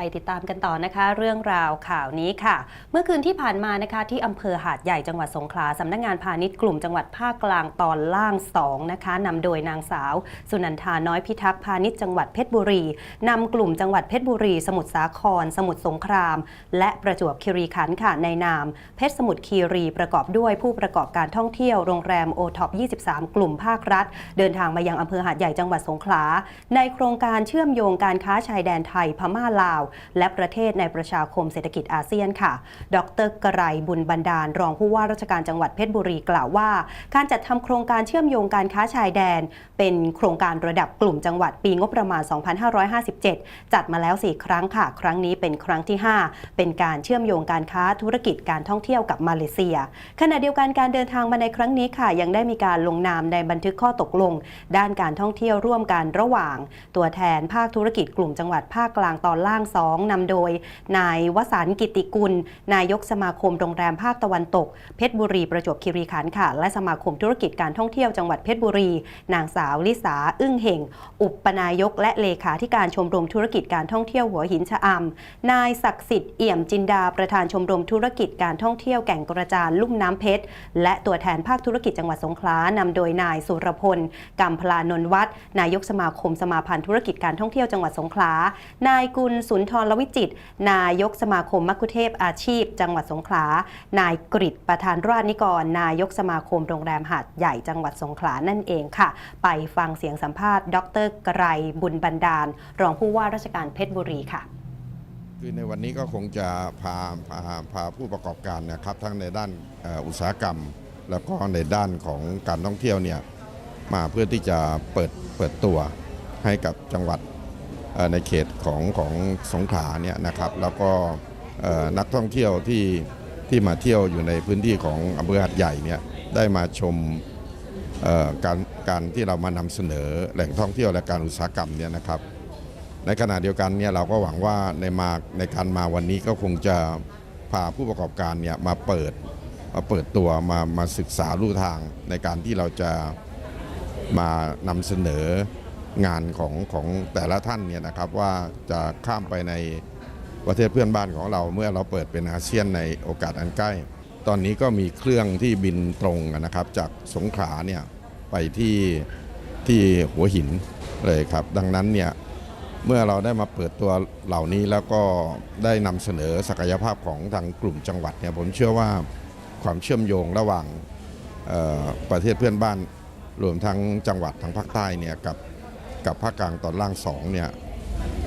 ไปติดตามกันต่อนะคะ เรื่องราวข่าวนี้ค่ะ เมื่อคืนที่ผ่านมานะคะที่อำเภอหาดใหญ่จังหวัดสงขลาสำนักงานพาณิชย์กลุ่มจังหวัดภาคกลางตอนล่าง 2 นะคะนำโดยนางสาว สุนันทาน้อยพิทักษ์พาณิชย์จังหวัดเพชรบุรีนำกลุ่มจังหวัดเพชรบุรี สมุทรสาคร สมุทรสงคราม และประจวบคีรีขันธ์ค่ะในนาม เพชรสมุทรคีรีประกอบด้วยผู้ประกอบการท่องเที่ยวโรงแรมโอท็อป23 กลุ่มภาครัฐ เดินทางมายังอำเภอหาดใหญ่จังหวัดสงขลาในโครงการเชื่อมโยงการค้าชายแดนไทยพม่าลาวและประเทศในประชาคมเศรษฐกิจอาเซียนค่ะ ดรกระไรบุญบันดาล รองผู้ว่าราชการจังหวัดเพชรบุรีกล่าวว่า การจัดทำโครงการเชื่อมโยงการค้าชายแดน เป็นโครงการระดับกลุ่มจังหวัดปีงบประมาณ 2557 จัดมาแล้ว 4 ครั้งค่ะ ครั้งนี้เป็นครั้งที่ 5 เป็นการเชื่อมโยงการค้าธุรกิจการท่องเที่ยวกับมาเลเซีย ขณะเดียวกันการเดินทางมาในครั้งนี้ค่ะ ยังได้มีการลงนามในบันทึกข้อตกลง ด้านการท่องเที่ยวร่วมกันระหว่าง ตัวแทนภาคธุรกิจกลุ่มจังหวัดภาคกลางตอนล่าง 2นำโดย นายวสันกิติกุล นายกสมาคมโรงแรมภาคตะวันตก เพชรบุรีประจวบคีรีขันธ์ค่ะ และสมาคมธุรกิจการท่องเที่ยวจังหวัดเพชรบุรี นางสาวลิสาอึ้งเห่ง อุปนายกและเลขาธิการชมรมธุรกิจการท่องเที่ยวหัวหินชะอำนายศักดิ์สิทธิ์เอี่ยมจินดาประธานชมรมธุรกิจการท่องเที่ยวแก่งกระจานลุ่มน้ำเพชร และตัวแทนภาคธุรกิจจังหวัดสงขลานำโดยนายสุรพลกัมพลานนวัฒน์นายกสมาคมสมาพันธ์ธุรกิจการท่องเที่ยวจังหวัดสงขลา นายกุลสุนทรลวิจิต นายกสมาคมมัคคุเทศอาชีพ จังหวัดสงขลา นายกริตประธานราชนิกร นายกสมาคมโรงแรมหาดใหญ่จังหวัดสงขลานั่นเองค่ะ ไปฟังเสียงสัมภาษณ์ ดรไกรบุญบันดาล รองผู้ว่าราชการเพชรบุรีค่ะคือในวันนี้ก็คงจะพาพาพาผู้ประกอบการนะครับ ทั้งในด้านอุตสาหกรรม แล้วก็ในด้านของการท่องเที่ยวเนี่ยมาเพื่อที่จะเปิดเปิดตัวให้กับจังหวัด ในเขตของของสงขลาเนี่ยนะครับแล้วก็นักท่องเที่ยวที่ที่มาเที่ยวอยู่ในพื้นที่ของอำเภอหาดใหญ่เนี่ยได้มาชมการการที่เรามานำเสนอแหล่งท่องเที่ยวและการอุตสาหกรรมเนี่ยนะครับ ในขณะเดียวกันเนี่ยเราก็หวังว่าในมาในการมาวันนี้ก็คงจะพาผู้ประกอบการเนี่ยมาเปิดมาเปิดตัวมามาศึกษาลู่ทางในการที่เราจะมานำเสนอ งานของของแต่ละท่านเนี่ยนะครับว่าจะข้ามไปในประเทศเพื่อนบ้านของเราเมื่อเราเปิดเป็นอาเซียนในโอกาสอันใกล้ ตอนนี้ก็มีเครื่องที่บินตรงนะครับ จากสงขลาเนี่ยไปที่ที่หัวหินเลยครับ ดังนั้นเนี่ยเมื่อเราได้มาเปิดตัวเหล่านี้แล้วก็ได้นำเสนอศักยภาพของทางกลุ่มจังหวัดเนี่ยผมเชื่อว่าความเชื่อมโยงระหว่างประเทศเพื่อนบ้าน รวมทั้งจังหวัดทางภาคใต้เนี่ยกับ กับภาคกลางตอนล่างสองเนี่ย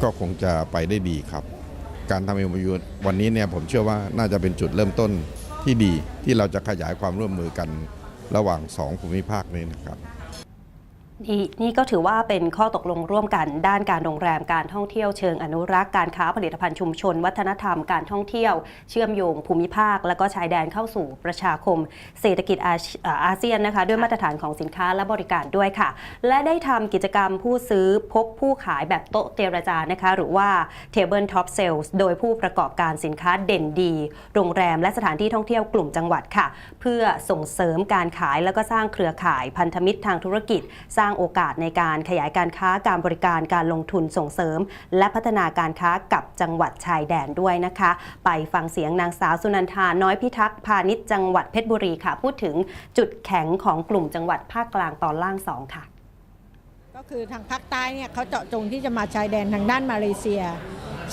ก็คงจะไปได้ดีครับ การทำเอ็มยูวันนี้เนี่ยผมเชื่อว่าน่าจะเป็นจุดเริ่มต้นที่ดีที่เราจะขยายความร่วมมือกันระหว่างสองภูมิภาคนี้นะครับ นี่นี่ก็ถือว่าเป็นข้อตกลงร่วมกันด้านการโรงแรมการท่องเที่ยวเชิงอนุรักษ์การค้าผลิตภัณฑ์ชุมชน วัฒนธรรมการท่องเที่ยว เชื่อมโยงภูมิภาค และก็ชายแดนเข้าสู่ประชาคม เศรษฐกิจอาเซียนนะคะด้วยมาตรฐานของสินค้าและบริการด้วยค่ะ และได้ทำกิจกรรมผู้ซื้อพบผู้ขายแบบโต๊ะเจรจานะคะ หรือว่า Table Top Sales โดยผู้ประกอบการสินค้าเด่นดี โรงแรมและสถานที่ท่องเที่ยวกลุ่มจังหวัดค่ะ เพื่อส่งเสริมการขายแล้วก็สร้างเครือข่ายพันธมิตรทางธุรกิจสร้างโอกาสในการขยายการค้าการบริการการลงทุนส่งเสริม และพัฒนาการค้ากับจังหวัดชายแดนด้วยนะคะ ไปฟังเสียงนางสาวสุนันทาน้อยพิทักษ์พาณิชย์จังหวัดเพชรบุรีค่ะ พูดถึงจุดแข็งของกลุ่มจังหวัดภาคกลางตอนล่างสองค่ะก็คือทางภาคใต้เนี่ยเขาเจาะจงที่จะมาชายแดนทางด้านมาเลเซีย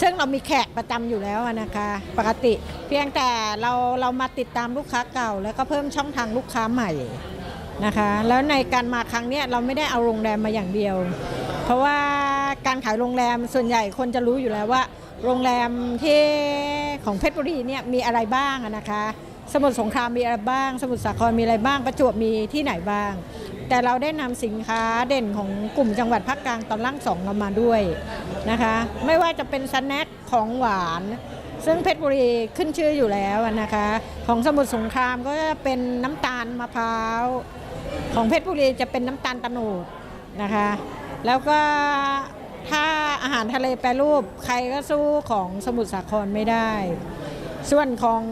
ซึ่งเรามีแขกประจำอยู่แล้วนะคะ ปกติ เพียงแต่เราเรามาติดตามลูกค้าเก่า แล้วก็เพิ่มช่องทางลูกค้าใหม่ นะคะ แล้วในการมาครั้งนี้เราไม่ได้เอาโรงแรมมาอย่างเดียว เพราะว่าการขายโรงแรมส่วนใหญ่คนจะรู้อยู่แล้วว่า โรงแรมที่ของเพชรบุรีเนี่ยมีอะไรบ้างนะคะ สมุทรสงครามมีอะไรบ้าง สมุทรสาครมีอะไรบ้าง ประจวบมีที่ไหนบ้าง แต่เราได้นำสินค้าเด่นของกลุ่มจังหวัดภาคกลางตอนล่างสองเรามาด้วยนะคะ ไม่ว่าจะเป็นสแน็คของหวานซึ่งเพชรบุรีขึ้นชื่ออยู่แล้วนะคะ ของสมุทรสงครามก็จะเป็นน้ำตาลมะพร้าว ของเพชรบุรีจะเป็นน้ำตาลตะโนดนะคะ แล้วก็ถ้าอาหารทะเลแปรรูปใครก็สู้ของสมุทรสาครไม่ได้ ส่วนของ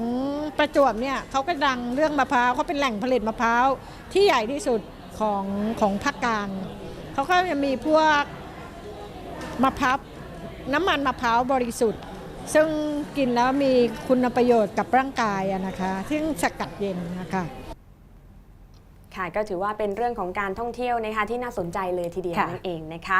ประจวบเนี่ยเขาก็ดังเรื่องมะพร้าวเขาเป็นแหล่งผลิตมะพร้าวที่ใหญ่ที่สุดของของภาคกลางเขาก็จะมีพวกมะพร้าวน้ำมันมะพร้าวบริสุทธิ์ ซึ่งกินแล้วมีคุณประโยชน์กับร่างกายนะคะ ซึ่งสกัดเย็นนะคะ ค่ะ ก็ถือว่าเป็นเรื่องของการท่องเที่ยวนะคะที่น่าสนใจเลยทีเดียวค่ะนั่นเองนะคะ